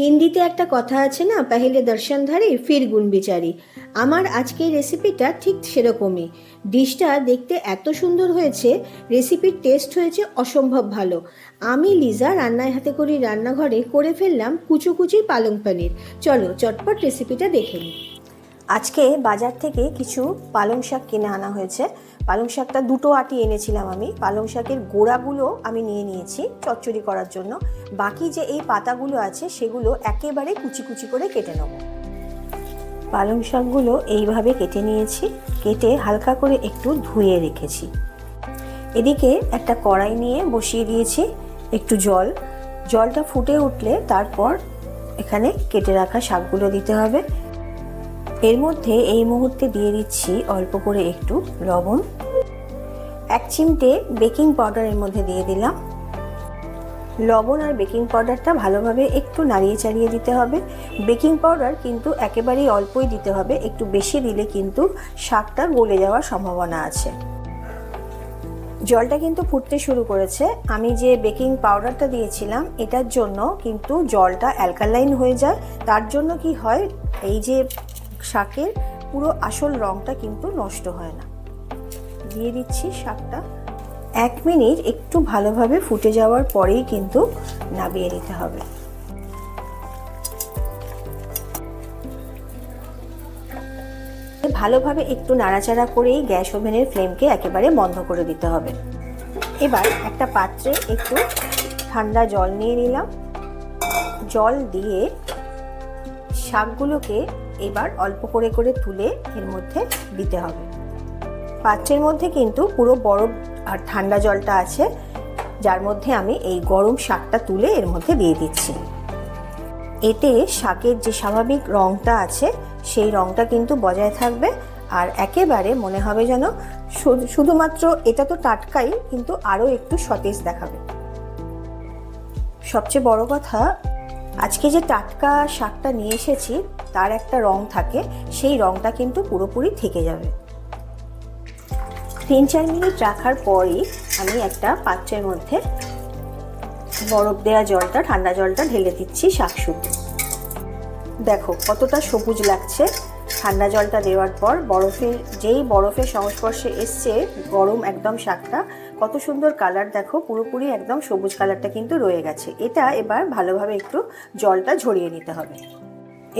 হিন্দিতে একটা কথা আছে না, পেহেলে দর্শনধারী ফির গুণ বিচারি। আমার আজকের রেসিপিটা ঠিক সেরকমই। ডিশটা দেখতে এত সুন্দর হয়েছে রেসিপির টেস্ট হয়েছে অসম্ভব ভালো। আমি লিজা রান্নায় হাতে করি রান্নাঘরে করে ফেললাম কুচো কুচি পালং পানির। চলো, চটপট রেসিপিটা দেখে নিই। আজকে বাজার থেকে কিছু পালং শাক কিনে আনা হয়েছে। পালং শাকটা দুটো আটি এনেছিলাম আমি। পালং শাকের গোড়াগুলো আমি নিয়ে নিয়েছি চচ্চড়ি করার জন্য। বাকি যে এই পাতাগুলো আছে, সেগুলো একেবারে কুচি কুচি করে কেটে নেব। পালং শাকগুলো এইভাবে কেটে নিয়েছি। কেটে হালকা করে একটু ধুয়ে রেখেছি। এদিকে একটা কড়াই নিয়ে বসিয়ে দিয়েছি একটু জল। জলটা ফুটে উঠলে তারপর এখানে কেটে রাখা শাকগুলো দিতে হবে। এর মধ্যে এই মুহূর্তে দিয়ে দিচ্ছি অল্প করে একটু লবণ। এক চিমটে বেকিং পাউডার এর মধ্যে দিয়ে দিলাম। লবণ আর বেকিং পাউডারটা ভালোভাবে একটু নাড়িয়ে চাড়িয়ে দিতে হবে। বেকিং পাউডার কিন্তু একেবারেই অল্পই দিতে হবে। একটু বেশি দিলে কিন্তু শাকটা গলে যাওয়ার সম্ভাবনা আছে। জলটা কিন্তু ফুটতে শুরু করেছে। আমি যে বেকিং পাউডারটা দিয়েছিলাম, এটার জন্য কিন্তু জলটা অ্যালকালাইন হয়ে যায়। তার জন্য কি হয়, এই যে শাকের পুরো আসল রঙটা কিন্তু নষ্ট হয় না। দিয়ে দিচ্ছি শাকটা। এক মিনিট একটু ভালোভাবে ফুটে যাওয়ার পরেই কিন্তু নাবিয়ে দিতে হবে। ভালোভাবে একটু নাড়াচাড়া করেই গ্যাস ওভেনের ফ্লেমকে একেবারে বন্ধ করে দিতে হবে। এবার একটা পাত্রে একটু ঠান্ডা জল নিয়ে নিলাম। জল দিয়ে শাকগুলোকে এবার অল্প করে করে তুলে এর মধ্যে দিতে হবে। পাত্রের মধ্যে কিন্তু পুরো বরফ আর ঠান্ডা জলটা আছে, যার মধ্যে আমি এই গরম শাকটা তুলে এর মধ্যে দিয়ে দিচ্ছি। এতে শাকের যে স্বাভাবিক রঙটা আছে, সেই রঙটা কিন্তু বজায় থাকবে আর একেবারে মনে হবে যেন শুধুমাত্র এটা তো টাটকাই, কিন্তু আরও একটু সতেজ দেখাবে। সবচেয়ে বড় কথা, আজকে যে টাটকা শাকটা নিয়ে এসেছি তার একটা রং থাকে, সেই রংটা কিন্তু পুরোপুরি থেকে যাবে। তিন চার মিনিট রাখার পরই আমি একটা পাত্রের মধ্যে বরফ দেওয়া জলটা, ঠান্ডা জলটা ঢেলে দিচ্ছি শাক শুকনো দেখো কতটা সবুজ লাগছে। ঠান্ডা জলটা দেওয়ার পর বরফের যেই বরফের সংস্পর্শে এসছে গরম একদম শাকটা, কত সুন্দর কালার দেখো, পুরোপুরি একদম সবুজ কালারটা কিন্তু রয়ে গেছে। এটা এবার ভালোভাবে একটু জলটা ঝরিয়ে নিতে হবে।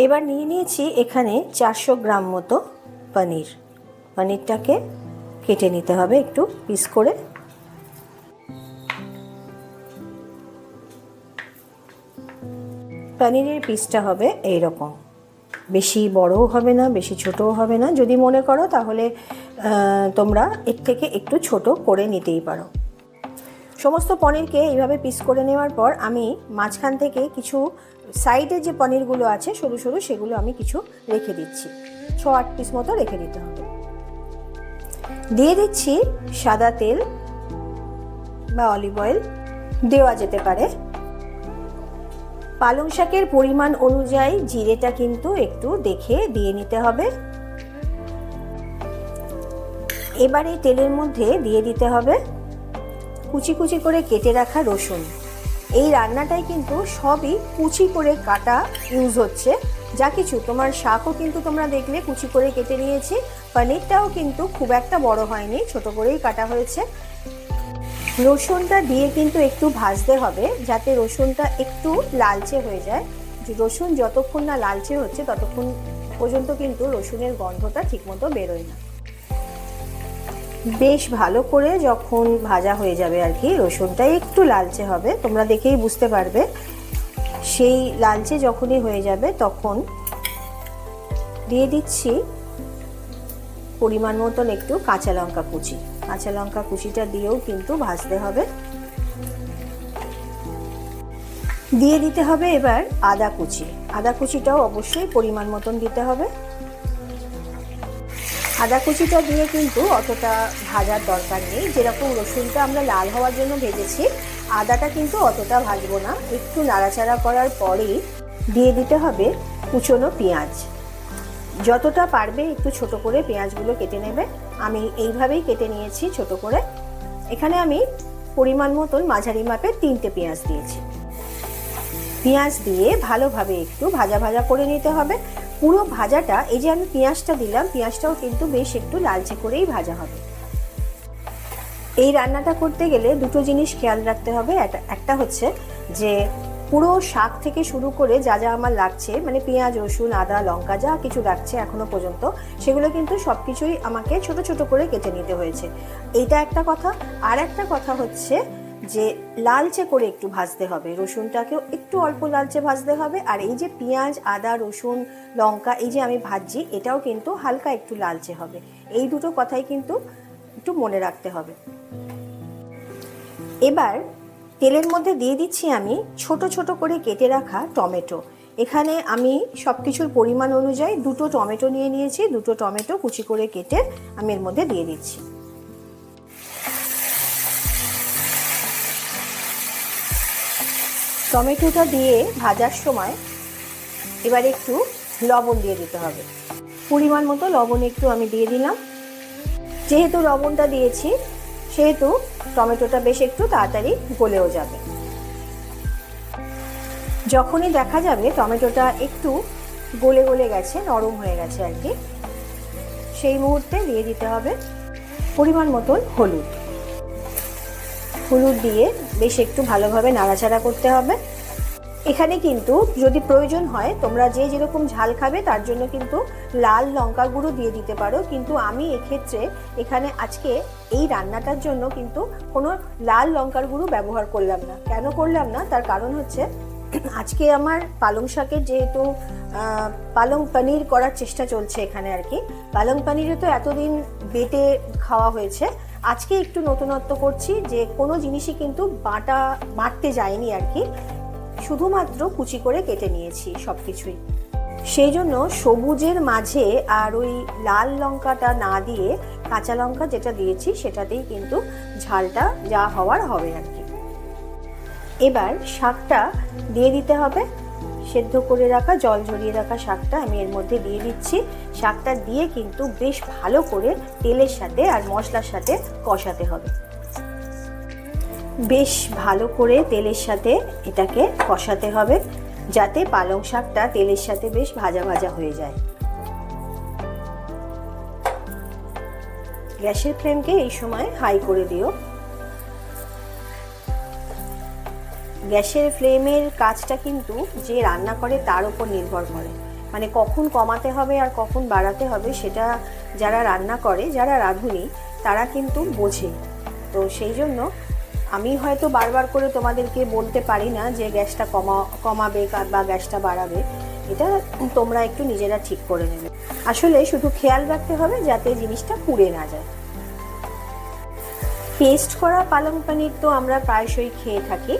এবার নিয়ে নিয়েছি এখানে চারশো গ্রাম মতো পনির। পনিরটাকে কেটে নিতে হবে একটু পিস করে। পনিরের পিসটা হবে এই রকম বেশি বড়ও হবে না, বেশি ছোটও হবে না। যদি মনে করো তাহলে তোমরা এর থেকে একটু ছোট করে নিতেই পারো। সমস্ত পনিরকে এইভাবে পিস করে নেওয়ার পর আমি মাঝখান থেকে কিছু সাইডে যে পনিরগুলো আছে, সরু সরু, সেগুলো আমি কিছু রেখে দিচ্ছি। ছ, আট পিস মতো রেখে দিতে হবে। দিয়ে দিচ্ছি সাদা তেল বা অলিভ অয়েল দেওয়া যেতে পারে। পালং শাকের পরিমাণ অনুযায়ী জিরেটা কিন্তু একটু দেখে দিয়ে নিতে হবে। এবারে তেলের মধ্যে দিয়ে দিতে হবে কুচি কুচি করে কেটে রাখা রসুন। এই রান্নাটাই কিন্তু সবই কুচি করে কাটা ইউজ হচ্ছে। যা কিছু, তোমার শাকও কিন্তু তোমরা দেখলে কুচি করে কেটে নিয়েছি। পনিরটাও কিন্তু খুব একটা বড় হয়নি, ছোট করেই কাটা হয়েছে। রসুনটা দিয়ে কিন্তু একটু ভাজতে হবে, যাতে রসুনটা একটু লালচে হয়ে যায়। রসুন যতক্ষণ না লালচে হচ্ছে, ততক্ষণ পর্যন্ত কিন্তু রসুনের গন্ধটা ঠিকমতো বেরোয় না। বেশ ভালো করে যখন ভাজা হয়ে যাবে আর কি, রসুনটা একটু লালচে হবে, তোমরা দেখেই বুঝতে পারবে। সেই লালচে যখনই হয়ে যাবে তখন দিয়ে দিচ্ছি পরিমাণ মতন একটু কাঁচা লঙ্কা কুচি। কাঁচা লঙ্কা কুচিটা দিয়েও কিন্তু ভাজতে হবে। দিয়ে দিতে হবে এবার আদা কুচি। আদা কুচিটাও অবশ্যই পরিমাণ মতন দিতে হবে। আদা কুচিটা দিয়ে কিন্তু অতটা ভাজার দরকার নেই। যেরকম রসুনটা আমরা লাল হওয়ার জন্য ভেজেছি, আদাটা কিন্তু অতটা ভাজবো না। একটু নাড়াচাড়া করার পরেই দিয়ে দিতে হবে কুচনো পেঁয়াজ। যতটা পারবে একটু ছোট করে পেঁয়াজগুলো কেটে নেবে। আমি এইভাবেই কেটে নিয়েছি ছোট করে। এখানে আমি পরিমাণ মতন মাঝারি মাপের তিনটে পেঁয়াজ দিয়েছি। পেঁয়াজ দিয়ে ভালোভাবে একটু ভাজা ভাজা করে নিতে হবে। পুরো ভাজাটা, এই যে আমি পেঁয়াজটা দিলাম, পেঁয়াজটাও কিন্তু বেশ একটু লালচে করেই ভাজা হবে। এই রান্নাটা করতে গেলে দুটো জিনিস খেয়াল রাখতে হবে। একটা- হচ্ছে যে, পুরো শাক থেকে শুরু করে যা যা আমার লাগছে মানে পেঁয়াজ, রসুন, আদা, লঙ্কা, যা কিছু লাগছে এখনও পর্যন্ত, সেগুলো কিন্তু সব কিছুই আমাকে ছোট ছোট করে কেটে নিতে হয়েছে। এইটা একটা কথা। আর একটা কথা হচ্ছে যে লালচে করে একটু ভাজতে হবে। রসুনটাকেও একটু অল্প লালচে ভাজতে হবে। আর এই যে পেঁয়াজ, আদা, রসুন, লঙ্কা এই যে আমি ভাজছি, এটাও কিন্তু হালকা একটু লালচে হবে। এই দুটো কথাই কিন্তু একটু মনে রাখতে হবে। এবার তেলের মধ্যে দিয়ে দিচ্ছি আমি ছোট ছোট করে কেটে রাখা টমেটো। এখানে আমি সব কিছুর পরিমাণ অনুযায়ী দুটো টমেটো নিয়ে নিয়েছি, দুটো টমেটো কুচি করে কেটে আমি এর মধ্যে দিয়ে দিচ্ছি। টমেটোটা দিয়ে ভাজার সময় এবার একটু লবণ দিয়ে দিতে হবে। পরিমাণ মতো লবণ একটু আমি দিয়ে দিলাম। যেহেতু লবণটা দিয়েছি, সেহেতু টমেটোটা বেশ একটু তাড়াতাড়ি গলেও যাবে। যখনই দেখা যাবে টমেটোটা একটু গলে গলে গেছে, নরম হয়ে গেছে আর কি, সেই মুহূর্তে দিয়ে দিতে হবে পরিমাণ মতন হলুদ। হলুদ দিয়ে বেশ একটু ভালোভাবে নাড়াচাড়া করতে হবে। এখানে কিন্তু যদি প্রয়োজন হয়, তোমরা যে যেরকম ঝাল খাবে, তার জন্য কিন্তু লাল লঙ্কা গুঁড়ো দিয়ে দিতে পারো। কিন্তু আমি এক্ষেত্রে এখানে আজকে এই রান্নাটার জন্য কিন্তু কোনো লাল লঙ্কার গুঁড়ো ব্যবহার করলাম না। কেন করলাম না? তার কারণ হচ্ছে আজকে আমার পালং শাকের যেহেতু পালং পনির করার চেষ্টা চলছে এখানে আর কি। পালং পনিরে তো এতদিন বেটে খাওয়া হয়েছে। আজকে একটু নতুনত্ব করছি যে কোনো জিনিসই কিন্তু বাটা বাটতে যায়নি আর কি। শুধুমাত্র কুচি করে কেটে নিয়েছি সব কিছুই সেই জন্য সবুজের মাঝে আর ওই লাল লঙ্কাটা না দিয়ে কাঁচা লঙ্কা যেটা দিয়েছি সেটাতেই কিন্তু ঝালটা যা হওয়ার হবে আর কি। এবার শাকটা দিয়ে দিতে হবে। সেদ্ধ করে রাখা, জল ঝরিয়ে রাখা শাকটা আমি এর মধ্যে দিয়ে দিচ্ছি। শাকটা দিয়ে কিন্তু বেশ ভালো করে তেলের সাথে আর মশলার সাথে কষাতে হবে। বেশ ভালো করে তেলের সাথে এটাকে কষাতে হবে, যাতে পালং শাকটা তেলের সাথে বেশ ভাজা ভাজা হয়ে যায়। গ্যাসের ফ্লেমকে এই সময় হাই করে দিও। গ্যাসের ফ্লেমের কাজটা কিন্তু যে রান্না করে তার উপর নির্ভর করে। মানে কখন কমাতে হবে আর কখন বাড়াতে হবে সেটা যারা রান্না করে, যারা রাঁধুনি, তারা কিন্তু বোঝে। তো সেই জন্য আমি হয়তো বারবার করে তোমাদেরকে বলতে পারি না যে গ্যাসটা কমা, কমাবে বা গ্যাসটা বাড়াবে। এটা তোমরা একটু নিজেরা ঠিক করে নেবে। আসলে শুধু খেয়াল রাখতে হবে যাতে জিনিসটা পুড়ে না যায়। পেস্ট করা পালং পানির তো আমরা প্রায়শই খেয়ে থাকি।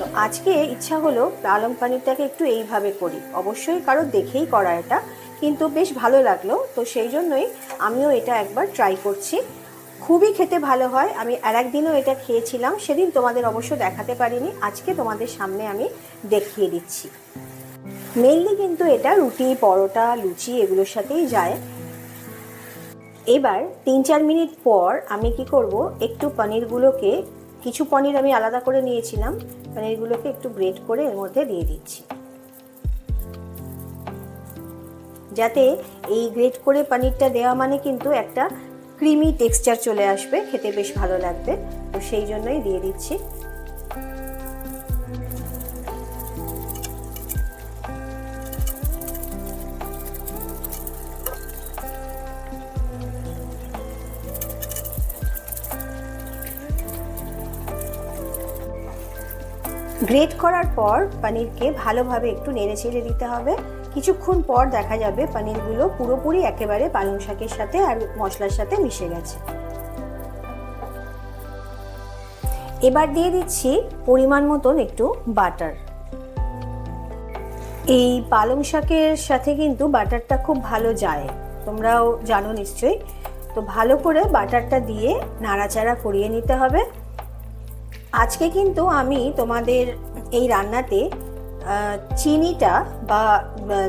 তো আজকে ইচ্ছা হলো পালং পানিরটাকে একটু এইভাবে করি। অবশ্যই কারও দেখেই করা এটা, কিন্তু বেশ ভালো লাগল। তো সেই জন্যই আমিও এটা একবার ট্রাই করছি। খুবই খেতে ভালো হয়। আমি আর একদিনও এটা খেয়েছিলাম, সেদিন তোমাদের অবশ্য দেখাতে পারিনি। আজকে তোমাদের সামনে আমি দেখিয়ে দিচ্ছি। মেনলি কিন্তু এটা রুটি, পরোটা, লুচি এগুলোর সাথেই যায়। এবার তিন চার মিনিট পর আমি কি করব, একটু পনিরগুলোকে কিছু পনির আমি আলাদা করে নিয়েছিলাম পনিরগুলোকে একটু গ্রেট করে এর মধ্যে দিয়ে দিচ্ছি। যাতে এই গ্রেট করে পনিরটা দেওয়া মানে কিন্তু একটা ক্রিমি টেক্সচার চলে আসবে, খেতে বেশ ভালো লাগবে। তো সেই জন্যই দিয়ে দিচ্ছি। গ্রেট করার পর পনিরকে ভালোভাবে একটু নেড়ে চেড়ে দিতে হবে। কিছুক্ষণ পর দেখা যাবে পনিরগুলো পুরোপুরি একেবারে পালং শাকের সাথে আর মশলার সাথে মিশে গেছে। এবার দিয়ে দিচ্ছি পরিমাণ মতন একটু বাটার। এই পালং শাকের সাথে কিন্তু বাটারটা খুব ভালো যায়। তোমরাও জানো নিশ্চয়ই। তো ভালো করে বাটারটা দিয়ে নাড়াচাড়া করিয়ে নিতে হবে। আজকে কিন্তু আমি তোমাদের এই রান্নাতে চিনিটা বা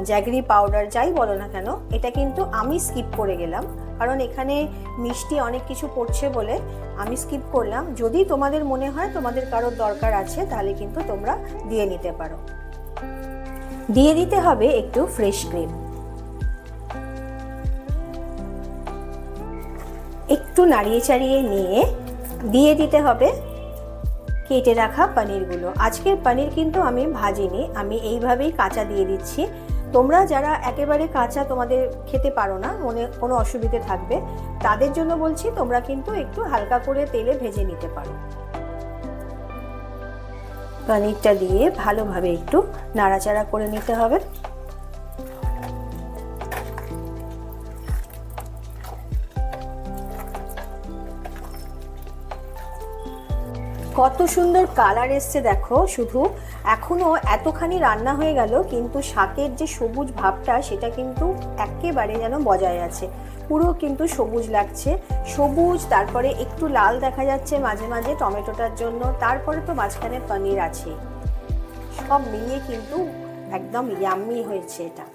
জ্যাগরি পাউডার যাই বলো না কেন, এটা কিন্তু আমি স্কিপ করে গেলাম। কারণ এখানে মিষ্টি অনেক কিছু পড়ছে বলে আমি স্কিপ করলাম। যদি তোমাদের মনে হয় তোমাদের কারোর দরকার আছে, তাহলে কিন্তু তোমরা দিয়ে নিতে পারো। দিয়ে দিতে হবে একটু ফ্রেশ ক্রিম একটু নাড়িয়ে চাড়িয়ে নিয়ে দিয়ে দিতে হবে কেটে রাখা পনিরগুলো। আজকের পনির কিন্তু আমি ভাজিনি, আমি এইভাবেই কাঁচা দিয়ে দিচ্ছি। তোমরা যারা একেবারে কাঁচা তোমাদের খেতে পারো না, মনে কোনো অসুবিধে থাকবে, তাদের জন্য বলছি তোমরা কিন্তু একটু হালকা করে তেলে ভেজে নিতে পারো। পনিরটা দিয়ে ভালোভাবে একটু নাড়াচাড়া করে নিতে হবে। কত সুন্দর কালার এসছে দেখো। শুধু এখনও এতখানি রান্না হয়ে গেল, কিন্তু শাকের যে সবুজ ভাবটা সেটা কিন্তু একেবারে যেন বজায় আছে। পুরো কিন্তু সবুজ লাগছে। সবুজ, তারপরে একটু লাল দেখা যাচ্ছে মাঝে মাঝে টমেটোটার জন্য, তারপরে তো মাঝখানে পনির আছে। সব মিলিয়ে কিন্তু একদম ইয়াম্মি হয়েছে এটা।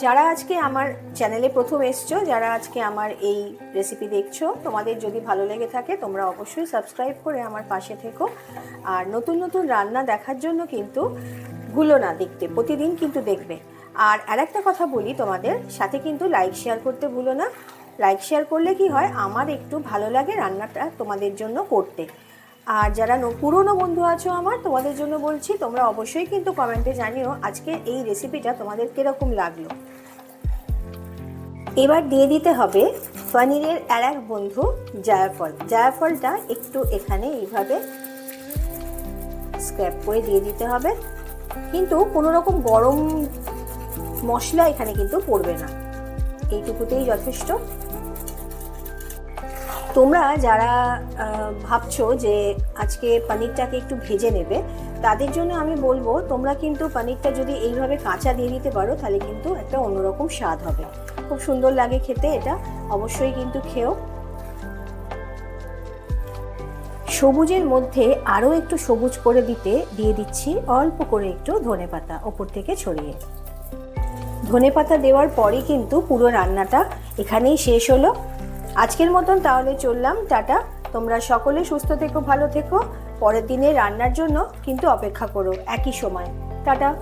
যারা আজকে আমার চ্যানেলে প্রথম এসছো, যারা আজকে আমার এই রেসিপি দেখছ, তোমাদের যদি ভালো লেগে থাকে, তোমরা অবশ্যই সাবস্ক্রাইব করে আমার পাশে থেকো। আর নতুন নতুন রান্না দেখার জন্য কিন্তু ভুলো না দেখতে, প্রতিদিন কিন্তু দেখবে। আর আরেকটা কথা বলি তোমাদের, সাথে কিন্তু লাইক শেয়ার করতে ভুলো না। লাইক শেয়ার করলে কি হয়, আমার একটু ভালো লাগে রান্নাটা তোমাদের জন্য করতে। আর যারা পুরনো বন্ধু আছো আমার, তোমাদের জন্য বলছি, তোমরা অবশ্যই কিন্তু কমেন্টে জানিও আজকে এই রেসিপিটা তোমাদের কীরকম লাগল। এবার দিয়ে দিতে হবে পনিরের আর এক বন্ধু জায়ফল। জায়ফলটা একটু এখানে এইভাবে স্ক্র্যাপ করে দিয়ে দিতে হবে। কিন্তু কোনো রকম গরম মশলা এখানে কিন্তু পড়বে না। এইটুকুতেই যথেষ্ট। তোমরা যারা ভাবছ যে আজকে পনিরটাকে একটু ভেজে নেবে, তাদের জন্য আমি বলব, তোমরা কিন্তু পনিরটা যদি এইভাবে কাঁচা দিয়ে দিতে পারো, তাহলে কিন্তু একটা অন্যরকম স্বাদ হবে। খুব সুন্দর লাগে খেতে এটা, অবশ্যই কিন্তু খেও। সবুজের মধ্যে আরও একটু সবুজ করে দিতে, দিয়ে দিচ্ছি অল্প করে একটু ধনে পাতা ওপর থেকে ছড়িয়ে। ধনে পাতা দেওয়ার পরই কিন্তু পুরো রান্নাটা এখানেই শেষ হলো। আজকের মতন তাহলে চললাম, টাটা। তোমরা সকলে সুস্থ থেকো, ভালো থেকো। পরের দিনে রান্নার জন্য কিন্তু অপেক্ষা করো। একই সময়। টাটা।